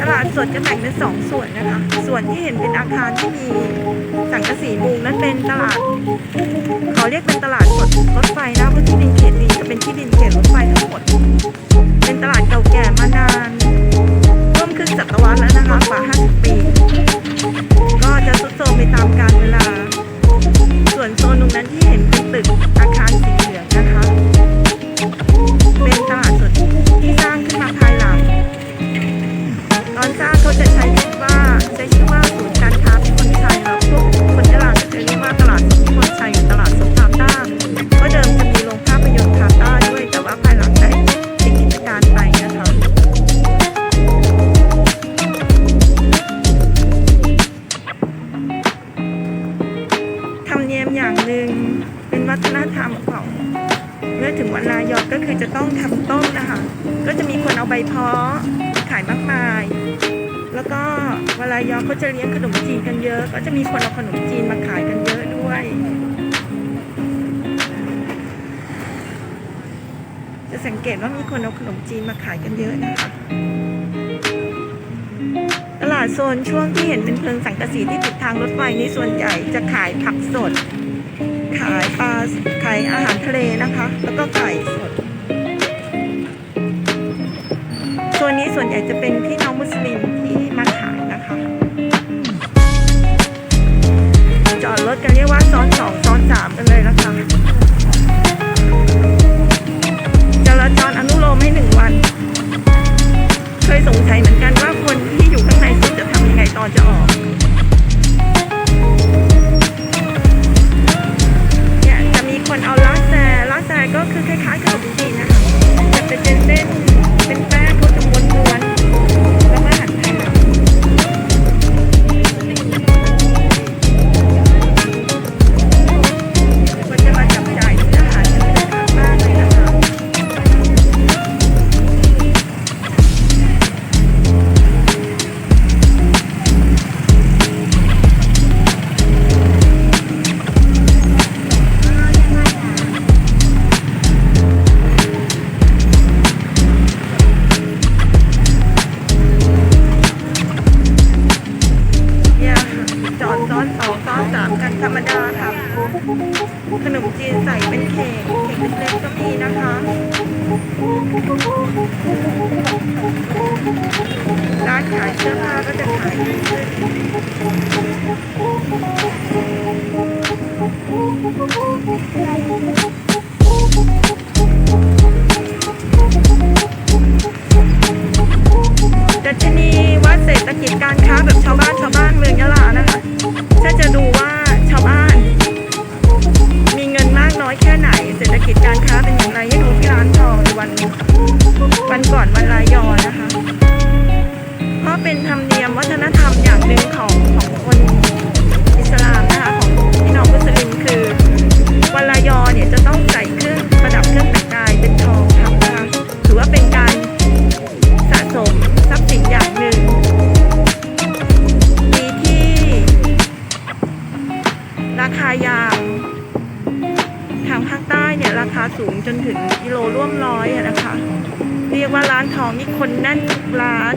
ตลาดสดจะแบ่งเป็นสองส่วนนะคะ ส่วนที่เห็นเป็นอาคารที่มีสังกะสีมุงนั้นเป็นตลาดเขาเรียกเป็นตลาดสดรถไฟนะเพราะที่ดินเขตนี้จะเป็นที่ดินเขตรถไฟทั้งหมด เป็นตลาดเก่าแก่มานานร่วมครึ่งศตวรรษแล้วนะคะกว่า50 วัฒนธรรมของเมื่อถึงวันลายอก็คือจะต้องทำต้มนะคะ ก็จะมีคนเอาใบเพาะขายมากมาย แล้วก็เวลายอเขาจะเลี้ยงขนมจีนกันเยอะ ก็จะมีคนเอาขนมจีนมาขายกันเยอะด้วย จะสังเกตว่ามีคนเอาขนมจีนมาขายกันเยอะนะคะตลาดโซนช่วงที่เห็นเป็นเพลิงสังกะสีที่ติดทางรถไฟนี้ส่วนใหญ่จะขายผักสด ขายปลาขายอาหารทะเลนะคะ แล้วก็ไก่สดส่วนนี้ส่วนใหญ่จะเป็นพี่น้องมุสลิมที่มาขายนะคะ จอดรถกันเรียกว่าซ้อนสองซ้อนสามกันเลยนะคะจราจรอนุโลมให้หนึ่งวัน เคยสงสัยเหมือนกันว่าคนที่ ร้านขายเสื้อผ้าก็จะขายดีขึ้นดัชนีวัดเศรษฐกิจการค้าแบบชาวบ้าน ก่อนวันลายอนะคะเพราะเป็นธรรมเนียมวัฒนธรรมอย่างหนึ่งของของคนอิสลามนะคะของพี่น้องมุสลิมคือวันลายอเนี่ยจะต้องใส่เครื่องประดับเครื่องแต่งกายเป็นทองคำนะคะถือว่าเป็นการสะสมทรัพย์สินอย่างหนึ่งปีที่ราคายางทางภาคใต้เนี่ยราคาสูงจนถึงกิโลร่วมร้อยนะคะ เรียกว่าร้านทองนี่คนแน่นร้าน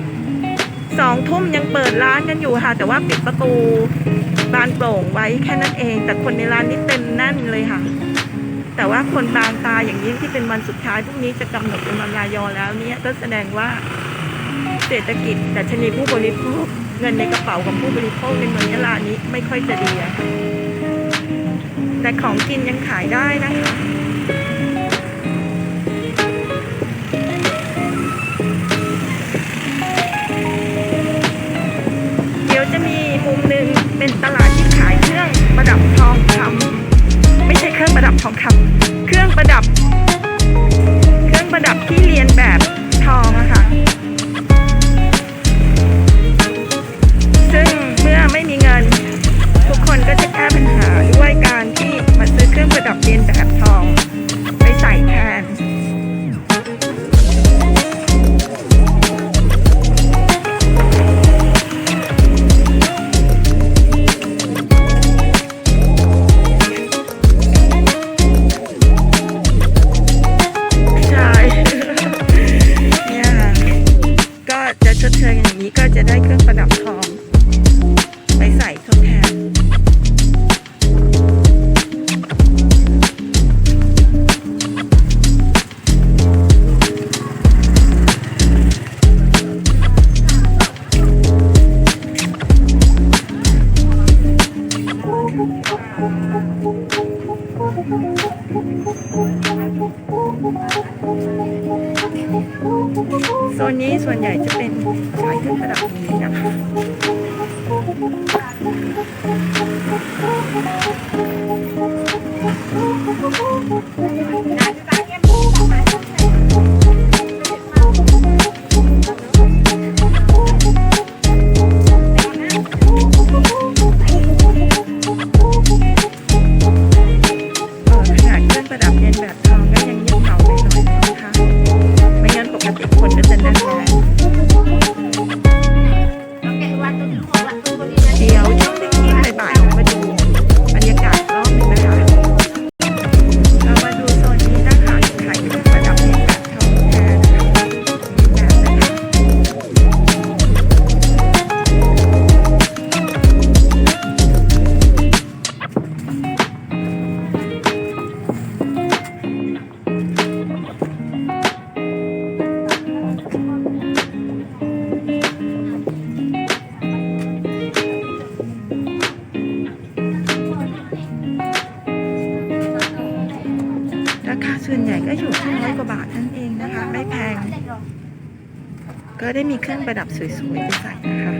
สองทุ่มยังเปิดร้านกันอยู่ค่ะ แต่ว่าปิดประตูบานโปร่งไว้แค่นั้นเอง แต่คนในร้านนี่เต็มแน่นเลยค่ะ แต่ว่าคนบางตาอย่างยิ่งที่เป็นวันสุดท้ายพรุ่งนี้จะกำหนดเป็นวันรายอแล้วเนี่ยก็แสดงว่าเศรษฐกิจแต่ชนีผู้บริโภคเงินในกระเป๋าของผู้บริโภคในเมืองยะลานี้ไม่ค่อยจะดีอะแต่ของกินยังขายได้นะคะ โซนนี้ส่วนใหญ่จะเป็นสายเครื่ระดับนี้นะคะน่า เดี๋ยวช่วงเที่ยงๆบ่าย ราคาส่วนใหญ่ก็อยู่ที่ร้อยกว่าบาทนั่นเองนะคะ ไม่แพง ก็ได้มีเครื่องประดับสวยๆไปใส่นะคะ